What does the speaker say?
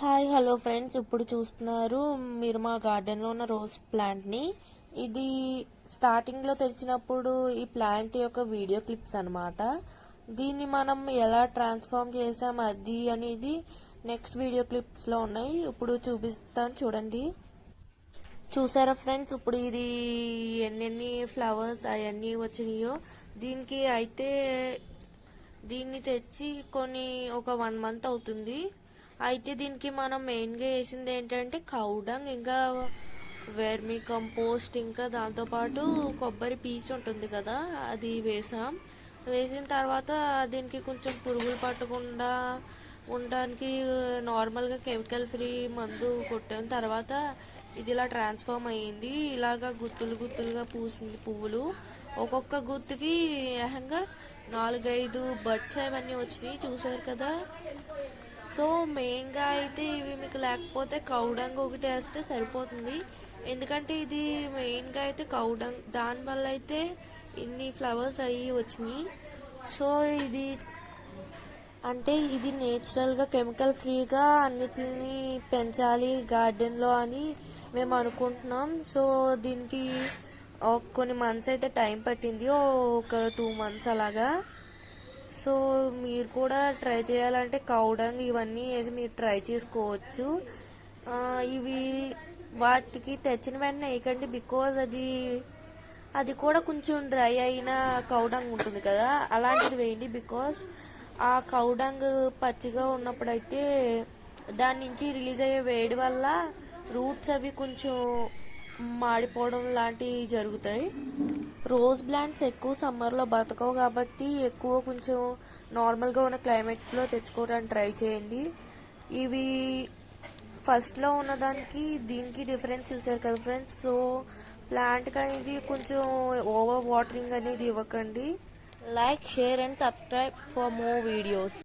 Hi hello friends. ఇప్పుడు చూస్తున్నారు మీరు మా గార్డెన్లో ఉన్న రోజ్ ప్లాంట్ని. ఇది స్టార్టింగ్లో తెచ్చినప్పుడు ఈ ప్లాంట్ యొక్క వీడియో క్లిప్స్ అన్నమాట. దీన్ని మనం ఎలా ట్రాన్స్ఫార్మ్ చేసాం అది అనేది నెక్స్ట్ వీడియో క్లిప్స్లో ఉన్నాయి. ఇప్పుడు చూపిస్తాను చూడండి. చూసారా ఫ్రెండ్స్? ఇప్పుడు ఇది ఎన్నెన్ని ఫ్లవర్స్ అవన్నీ వచ్చినాయో. దీనికి అయితే దీన్ని తెచ్చి కొన్ని ఒక వన్ మంత్ అవుతుంది. అయితే దీనికి మనం మెయిన్గా వేసింది ఏంటంటే కౌడంగ్ ఇంకా వెర్మి కంపోస్ట్ ఇంకా దాంతోపాటు కొబ్బరి పీచు ఉంటుంది కదా అది వేసాం. వేసిన తర్వాత దీనికి కొంచెం పురుగులు పట్టకుండా ఉండడానికి నార్మల్గా కెమికల్ ఫ్రీ మందు కొట్టాం. తర్వాత ఇది ఇలా ట్రాన్స్ఫార్మ్ అయ్యింది. ఇలాగా గుత్తులు గుత్తులుగా పూసింది పువ్వులు. ఒక్కొక్క గుత్తుకి ఏకంగా నాలుగైదు బడ్స్ అవన్నీ వచ్చినాయి. చూసారు కదా? సో మెయిన్గా అయితే ఇవి మీకు లేకపోతే కౌడంగ్ ఒకటి వేస్తే సరిపోతుంది. ఎందుకంటే ఇది మెయిన్గా అయితే కౌడంగ్. దానివల్ల అయితే ఇన్ని ఫ్లవర్స్ అయ్యి వచ్చినాయి. సో ఇది అంటే ఇది నేచురల్గా కెమికల్ ఫ్రీగా అన్నిటిని పెంచాలి గార్డెన్లో అని మేము అనుకుంటున్నాం. సో దీనికి కొన్ని మంత్స్ అయితే టైం పట్టింది. ఒక టూ మంత్స్ అలాగా. సో మీరు కూడా ట్రై చేయాలంటే కౌడంగ్ ఇవన్నీ వేసి మీరు ట్రై చేసుకోవచ్చు. ఇవి వాటికి తెచ్చిన వెంటనే వేయకండి బికాజ్ అది అది కూడా కొంచెం డ్రై అయిన కౌడంగ్ ఉంటుంది కదా అలాంటిది వేయండి బికాస్ ఆ కౌడంగ్ పచ్చిగా ఉన్నప్పుడైతే దాని నుంచి రిలీజ్ అయ్యే వేడి వల్ల రూట్స్ అవి కొంచెం మాడిపోవడం లాంటివి జరుగుతాయి. రోజ్ ప్లాంట్స్ ఎక్కువ సమ్మర్లో బతకవు కాబట్టి ఎక్కువ కొంచెం నార్మల్గా ఉన్న క్లైమేట్లో తెచ్చుకోవడానికి ట్రై చేయండి. ఇవి ఫస్ట్లో ఉన్నదానికి దీనికి డిఫరెన్స్ చూసారు కదా ఫ్రెండ్స్. సో ప్లాంట్కి అనేది కొంచెం ఓవర్ వాటరింగ్ అనేది ఇవ్వకండి. Like, share and subscribe for more videos.